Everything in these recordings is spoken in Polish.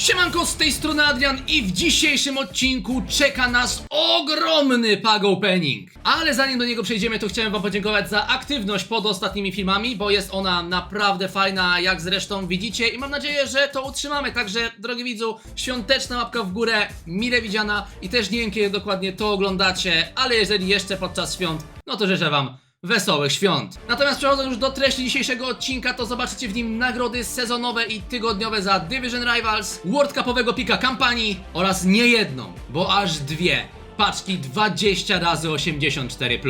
Siemanko, z tej strony Adrian i w dzisiejszym odcinku czeka nas ogromny pag opening. Ale zanim do niego przejdziemy, to chciałem wam podziękować za aktywność pod ostatnimi filmami, bo jest ona naprawdę fajna, jak zresztą widzicie i mam nadzieję, że to utrzymamy. Także, drogi widzu, świąteczna łapka w górę, mile widziana i też nie wiem kiedy dokładnie to oglądacie, ale jeżeli jeszcze podczas świąt, no to życzę wam wesołych świąt. Natomiast przechodząc już do treści dzisiejszego odcinka, to zobaczycie w nim nagrody sezonowe i tygodniowe za Division Rivals, World Cupowego pika kampanii oraz nie jedną, bo aż dwie paczki 20 razy 84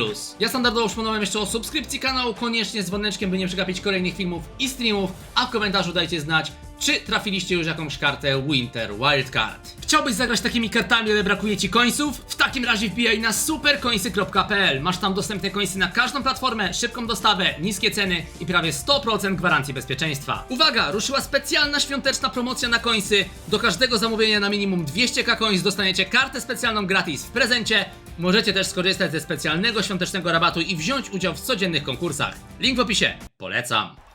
Ja standardowo przypominam jeszcze o subskrypcji kanału, koniecznie z dzwoneczkiem, by nie przegapić kolejnych filmów i streamów, a w komentarzu dajcie znać, czy trafiliście już jakąś kartę Winter Wildcard. Chciałbyś zagrać takimi kartami, ale brakuje ci końców? W takim razie wbijaj na superkońsy.pl. Masz tam dostępne końsy na każdą platformę, szybką dostawę, niskie ceny i prawie 100% gwarancji bezpieczeństwa. Uwaga, ruszyła specjalna świąteczna promocja na końsy. Do każdego zamówienia na minimum 200k coins dostaniecie kartę specjalną gratis w prezencie. Możecie też skorzystać ze specjalnego świątecznego rabatu i wziąć udział w codziennych konkursach. Link w opisie. Polecam.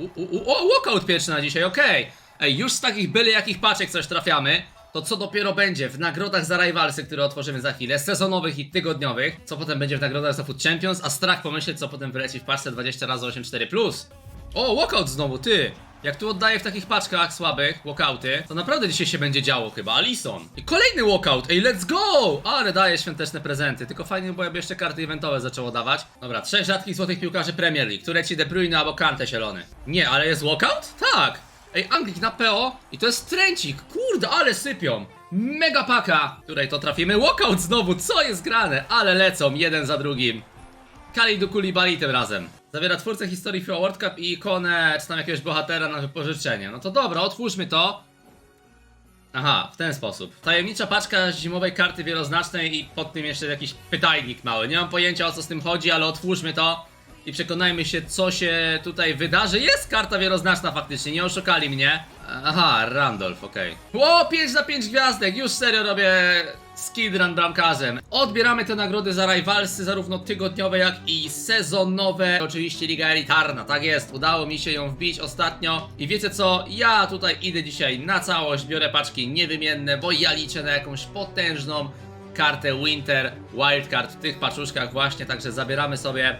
U, walkout pierwszy na dzisiaj, okej. Ej, już z takich byle jakich paczek coś trafiamy. To co dopiero będzie w nagrodach za Rivalsy, które otworzymy za chwilę, sezonowych i tygodniowych, co potem będzie w nagrodach za Food Champions, a strach pomyśleć, co potem wyleci w paczce 20 razy 84+. O, walkout znowu, ty! Jak tu oddaję w takich paczkach słabych, walkouty, to naprawdę dzisiaj się będzie działo chyba. Alison. I kolejny walkout, ej, let's go! Ale daje świąteczne prezenty. Tylko fajnie, bo jakby jeszcze karty eventowe zaczęło dawać. Dobra, trzech rzadkich złotych piłkarzy Premier League, które ci De Bruyne albo Kante zielony. Nie, ale jest walkout? Tak! Ej, Anglik na PO i to jest tręcik. Kurde, ale sypią. Mega paka, której to trafimy. Walkout znowu, co jest grane? Ale lecą, jeden za drugim. Kalidu Kulibali tym razem. Zawiera twórcę historii FIFA World Cup i ikonę, czy tam jakiegoś bohatera na wypożyczenie. No to dobra, otwórzmy to. Aha, w ten sposób. Tajemnicza paczka zimowej karty wieloznacznej i pod tym jeszcze jakiś pytajnik mały. Nie mam pojęcia o co z tym chodzi, ale otwórzmy to i przekonajmy się co się tutaj wydarzy. Jest karta wieloznaczna faktycznie, nie oszukali mnie. Aha, Randolph, okej. Ło, 5 na 5 gwiazdek, już serio robię skidrun bramkarzem. Odbieramy te nagrody za Rivalsy, zarówno tygodniowe, jak i sezonowe. Oczywiście Liga Elitarna, tak jest, udało mi się ją wbić ostatnio. I wiecie co, ja tutaj idę dzisiaj na całość, biorę paczki niewymienne, bo ja liczę na jakąś potężną kartę Winter Wildcard w tych paczuszkach właśnie, także zabieramy sobie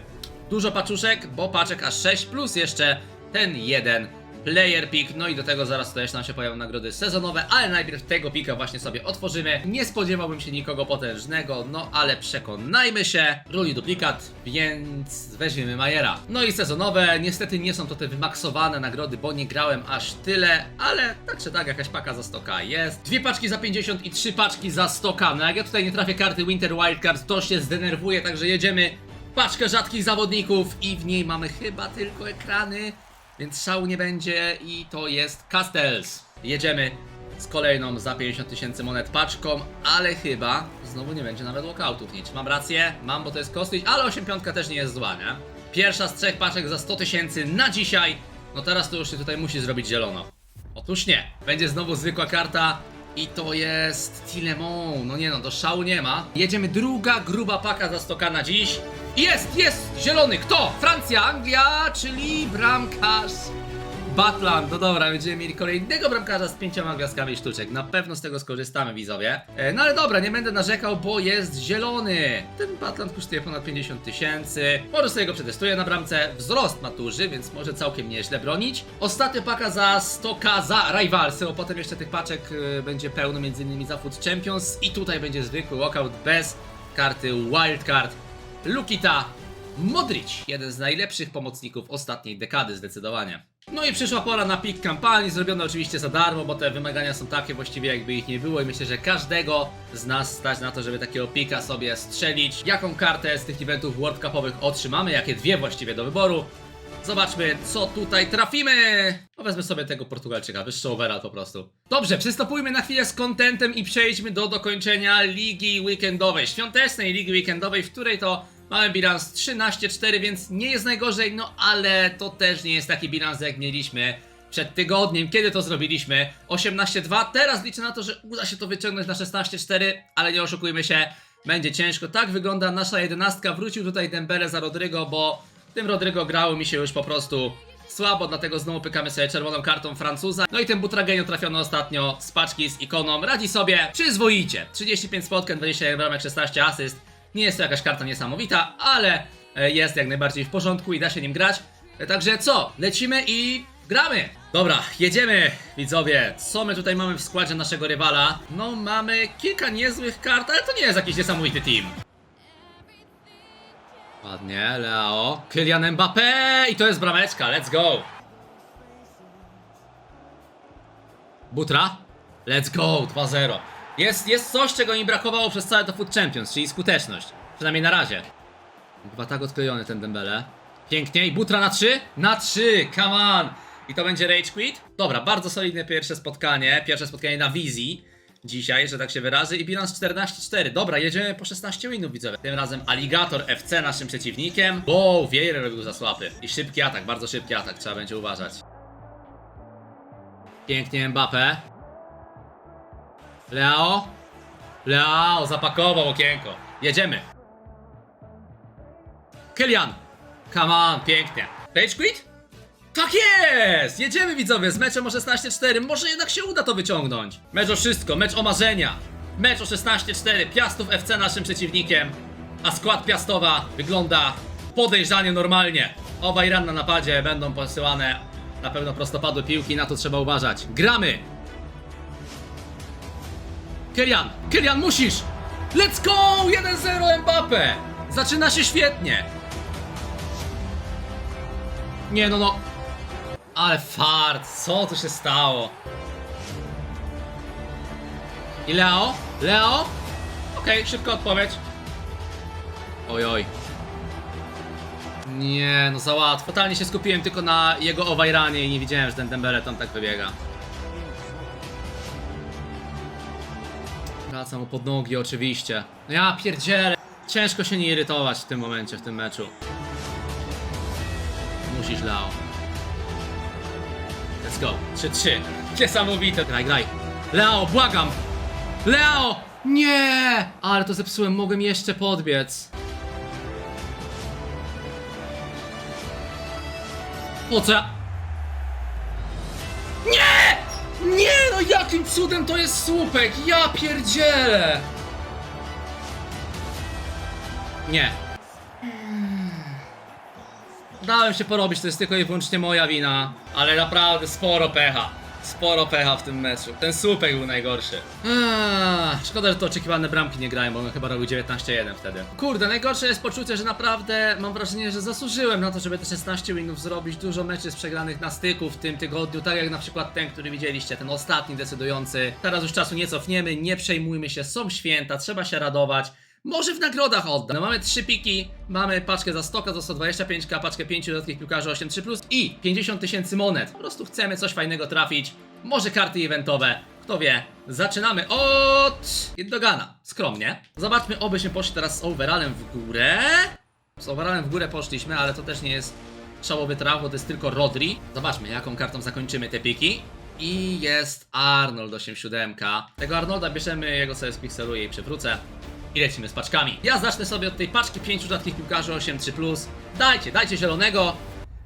dużo paczuszek, bo paczek aż 6 plus jeszcze ten jeden player pick, no i do tego zaraz jeszcze nam się pojawią nagrody sezonowe, ale najpierw tego pika właśnie sobie otworzymy. Nie spodziewałbym się nikogo potężnego, no ale przekonajmy się. Ruli duplikat, więc weźmiemy Majera. No i sezonowe, niestety nie są to te wymaksowane nagrody, bo nie grałem aż tyle, ale tak czy tak jakaś paka za 100k jest. Dwie paczki za 50 i trzy paczki za 100k. No jak ja tutaj nie trafię karty Winter Wildcard, to się zdenerwuję, także jedziemy paczkę rzadkich zawodników i w niej mamy chyba tylko ekrany, więc szału nie będzie i to jest Castells. Jedziemy z kolejną za 50 tysięcy monet paczką, ale chyba znowu nie będzie nawet walkoutów nic. Mam rację? Mam, bo to jest kosty, ale 8 piątka też nie jest zła, nie? Pierwsza z trzech paczek za 100 tysięcy na dzisiaj. No teraz to już się tutaj musi zrobić zielono. Otóż nie. Będzie znowu zwykła karta i to jest Tilemon. No nie no, do szału nie ma. Jedziemy druga gruba paka za 100k na dziś. Jest, jest! Zielony! Kto? Francja, Anglia, czyli bramkarz Batland. No dobra, będziemy mieli kolejnego bramkarza z pięcioma gwiazdkami sztuczek. Na pewno z tego skorzystamy, widzowie. E, no ale dobra, nie będę narzekał, bo jest zielony. Ten Batland kosztuje ponad 50 tysięcy. Może sobie go przetestuję na bramce. Wzrost ma duży, więc może całkiem nieźle bronić. Ostatnia paka za 100k za Rivalsy, bo potem jeszcze tych paczek e, będzie pełno, m.in. za Food Champions. I tutaj będzie zwykły walkout bez karty Wildcard. Lukita Modric, jeden z najlepszych pomocników ostatniej dekady zdecydowanie. No i przyszła pora na pik kampanii, zrobione oczywiście za darmo, bo te wymagania są takie właściwie jakby ich nie było i myślę, że każdego z nas stać na to, żeby takiego pika sobie strzelić. Jaką kartę z tych eventów World Cupowych otrzymamy, jakie dwie właściwie do wyboru. Zobaczmy, co tutaj trafimy! No wezmę sobie tego Portugalczyka, wyższy overall po prostu. Dobrze, przystopujmy na chwilę z kontentem i przejdźmy do dokończenia ligi weekendowej, świątecznej ligi weekendowej, w której to mamy bilans 13-4, więc nie jest najgorzej, no ale to też nie jest taki bilans jak mieliśmy przed tygodniem, kiedy to zrobiliśmy 18-2, teraz liczę na to, że uda się to wyciągnąć na 16-4, ale nie oszukujmy się, będzie ciężko. Tak wygląda nasza jedenastka, wrócił tutaj Dembele za Rodrygo, bo tym Rodrygo grało mi się już po prostu Słabo, dlatego znowu pykamy sobie czerwoną kartą Francuza. No i ten Butragenio trafiony ostatnio z paczki z ikoną. Radzi sobie przyzwoicie. 35 spotkań, 21 bramek, 16 asyst. Nie jest to jakaś karta niesamowita, ale e, jest jak najbardziej w porządku i da się nim grać. E, Także co? Lecimy i gramy! Dobra, jedziemy, widzowie. Co my tutaj mamy w składzie naszego rywala? No, mamy kilka niezłych kart, ale to nie jest jakiś niesamowity team. Ładnie, Leo. Kylian Mbappé i to jest brameczka, let's go. Butra. Let's go, 2-0. Jest, jest coś, czego mi brakowało przez całe to Foot Champions, czyli skuteczność. Przynajmniej na razie. Chyba tak odklejony ten Dembele. Pięknie i Butra na 3? Na 3, come on! I to będzie Rage Quit? Dobra, bardzo solidne pierwsze spotkanie. Pierwsze spotkanie na wizji. Dzisiaj, że tak się wyrazy. I bilans 14-4. Dobra, jedziemy po 16 winów, widzowie. Tym razem Alligator FC naszym przeciwnikiem. Wow, Vieira robił za słapy. I szybki atak, bardzo szybki atak, trzeba będzie uważać. Pięknie Mbappé. Leo. Leo, zapakował okienko. Jedziemy. Kylian. Come on, pięknie. Rage quit? Tak jest! Jedziemy widzowie z meczem o 16-4. Może jednak się uda to wyciągnąć. Mecz o wszystko, mecz o marzenia. Mecz o 16-4. Piastów FC naszym przeciwnikiem. A skład Piastowa wygląda podejrzanie normalnie. Obaj ran na napadzie będą posyłane na pewno prostopadłe piłki, na to trzeba uważać. Gramy! Kylian! Kylian, musisz! Let's go! 1-0 Mbappe! Zaczyna się świetnie! Nie no no. Ale fart, co tu się stało? I Leo? Leo? Okej, szybka odpowiedź. Oj, oj. Nie, no za łatwo. Totalnie się skupiłem tylko na jego owajranie i nie widziałem, że ten Dembele tam tak wybiega. Wracam mu pod nogi oczywiście. No ja pierdzielę. Ciężko się nie irytować w tym momencie, w tym meczu. Musisz, Leo. Let's go. 3-3. Niesamowite. Graj, graj. Leo, błagam! Leo! Nie! Ale to zepsułem, mogłem jeszcze podbiec. Po co ja... Nie! Nie! No jakim cudem to jest słupek? Ja pierdzielę! Nie. Dałem się porobić, to jest tylko i wyłącznie moja wina. Ale naprawdę sporo pecha. Sporo pecha w tym meczu. Ten słupek był najgorszy. Eee, szkoda, że to oczekiwane bramki nie grają, bo on chyba robił 19-1 wtedy. Kurde, najgorsze jest poczucie, że naprawdę mam wrażenie, że zasłużyłem na to, żeby te 16 winów zrobić. Dużo jest przegranych na styku w tym tygodniu, tak jak na przykład ten, który widzieliście, ten ostatni decydujący. Teraz już czasu nie cofniemy, nie przejmujmy się, są święta, trzeba się radować. Może w nagrodach odda. No mamy 3 piki, mamy paczkę za 100, za 125, paczkę 5 dodatkowych piłkarzy 8-3 plus i 50 tysięcy monet. Po prostu chcemy coś fajnego trafić. Może karty eventowe. Kto wie. Zaczynamy od Dogana. Skromnie. Zobaczmy, obyśmy poszli teraz z overallem w górę. Z overallem w górę poszliśmy, ale to też nie jest szałowy traf, bo to jest tylko Rodri. Zobaczmy, jaką kartą zakończymy te piki. I jest Arnold 87. Tego Arnolda bierzemy, jego sobie spikseluję i przywrócę. I lecimy z paczkami. Ja zacznę sobie od tej paczki 5 rzadkich piłkarzy 8-3+. Dajcie, dajcie zielonego.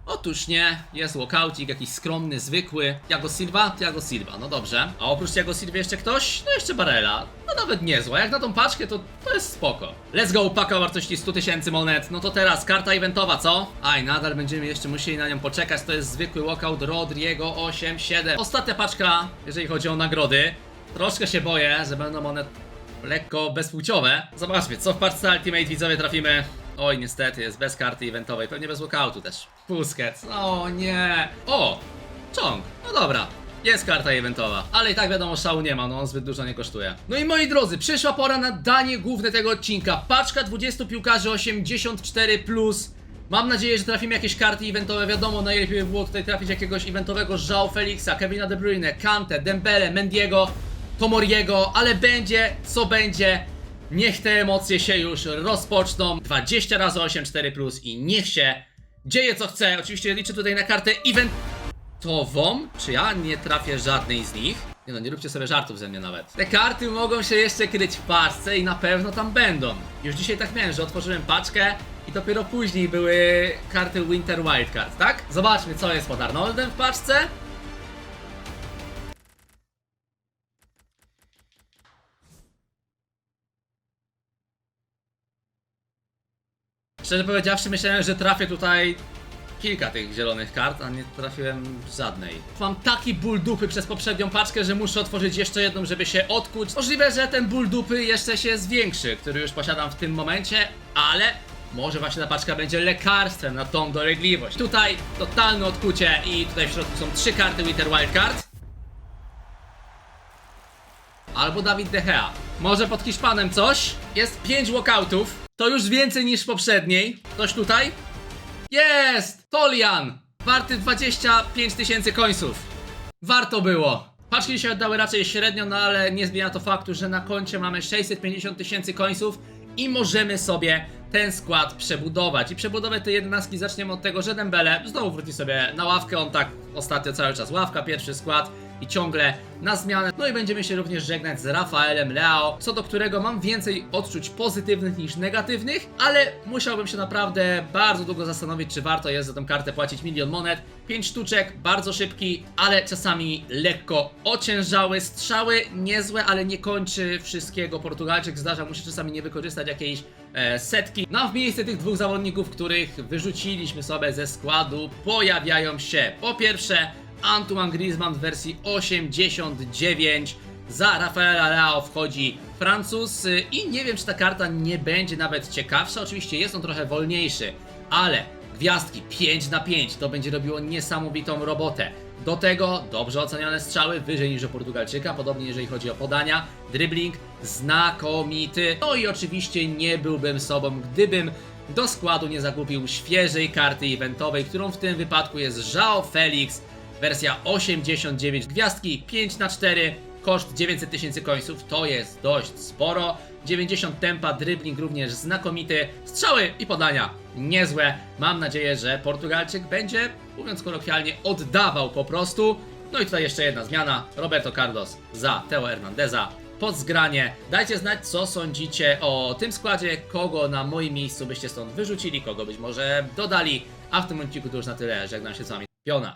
Otóż nie, jest walkoutik, jakiś skromny, zwykły. Tiago Silva? Tiago Silva, no dobrze. A oprócz Tiago Silva jeszcze ktoś? No jeszcze Barella. No nawet niezła, jak na tą paczkę to, to jest spoko. Let's go, paka o wartości 100 tysięcy monet. No to teraz karta eventowa, co? Aj, nadal będziemy jeszcze musieli na nią poczekać. To jest zwykły walkout Rodriego 8-7. Ostatnia paczka, jeżeli chodzi o nagrody. Troszkę się boję, że będą one lekko bezpłciowe. Zobaczmy, co w paczce Ultimate widzowie trafimy. Oj, niestety, jest bez karty eventowej, pewnie bez walkoutu też. Busquets, o nie. O, Chong, no dobra. Jest karta eventowa, ale i tak wiadomo, szału nie ma, no on zbyt dużo nie kosztuje. No i moi drodzy, przyszła pora na danie główne tego odcinka. Paczka 20 piłkarzy 84+. Plus. Mam nadzieję, że trafimy jakieś karty eventowe. Wiadomo, najlepiej by było tutaj trafić jakiegoś eventowego João Felixa, Kevina De Bruyne, Kante, Dembele, Mendiego, Tomoriego, ale będzie co będzie. Niech te emocje się już rozpoczną. 20 razy 8, 4 plus i niech się dzieje co chce. Oczywiście liczę tutaj na kartę eventową. Czy ja nie trafię żadnej z nich? Nie no, nie róbcie sobie żartów ze mnie nawet. Te karty mogą się jeszcze kryć w paczce i na pewno tam będą. Już dzisiaj tak miałem, że otworzyłem paczkę i dopiero później były karty Winter Wildcard, tak? Zobaczmy co jest pod Arnoldem w paczce. Szczerze powiedziawszy, myślałem, że trafię tutaj kilka tych zielonych kart, a nie trafiłem żadnej. Mam taki ból dupy przez poprzednią paczkę, że muszę otworzyć jeszcze jedną, żeby się odkuć. Możliwe, że ten ból dupy jeszcze się zwiększy, który już posiadam w tym momencie, ale może właśnie ta paczka będzie lekarstwem na tą dolegliwość. Tutaj totalne odkucie i tutaj w środku są trzy karty Winter Wildcard. Albo Dawid De Gea. Może pod Hiszpanem coś? Jest 5 walkoutów. To już więcej niż w poprzedniej. Ktoś tutaj? Jest! Tolian! Warty 25 tysięcy końców. Warto było. Paczki się oddały raczej średnio, no ale nie zmienia to faktu, że na koncie mamy 650 tysięcy końców i możemy sobie ten skład przebudować. I przebudowę tej jedenastki zaczniemy od tego, że Dembele znowu wróci sobie na ławkę. On tak ostatnio cały czas ławka, pierwszy skład i ciągle na zmianę. No i będziemy się również żegnać z Rafaelem Leao, co do którego mam więcej odczuć pozytywnych niż negatywnych, ale musiałbym się naprawdę bardzo długo zastanowić, czy warto jest za tę kartę płacić milion monet. 5 sztuczek, bardzo szybki, ale czasami lekko ociężały. Strzały niezłe, ale nie kończy wszystkiego. Portugalczyk zdarza mu się czasami nie wykorzystać jakiejś e, setki. No a w miejsce tych dwóch zawodników, których wyrzuciliśmy sobie ze składu, pojawiają się po pierwsze Antoine Griezmann w wersji 89. Za Rafaela Leao wchodzi Francuz y, i nie wiem czy ta karta nie będzie nawet ciekawsza. Oczywiście jest on trochę wolniejszy, ale gwiazdki 5 na 5 to będzie robiło niesamowitą robotę. Do tego dobrze ocenione strzały, wyżej niż u Portugalczyka, podobnie jeżeli chodzi o podania, dribbling znakomity. No i oczywiście nie byłbym sobą, gdybym do składu nie zakupił świeżej karty eventowej, którą w tym wypadku jest Joao Felix, wersja 89 gwiazdki, 5 na 4 koszt 900 tysięcy końców, to jest dość sporo. 90 tempa, dribbling również znakomity, strzały i podania niezłe. Mam nadzieję, że Portugalczyk będzie, mówiąc kolokwialnie, oddawał po prostu. No i tutaj jeszcze jedna zmiana, Roberto Carlos za Teo Hernandeza pod zgranie. Dajcie znać, co sądzicie o tym składzie, kogo na moim miejscu byście stąd wyrzucili, kogo być może dodali. A w tym odcinku to już na tyle, żegnam się z wami. Piona.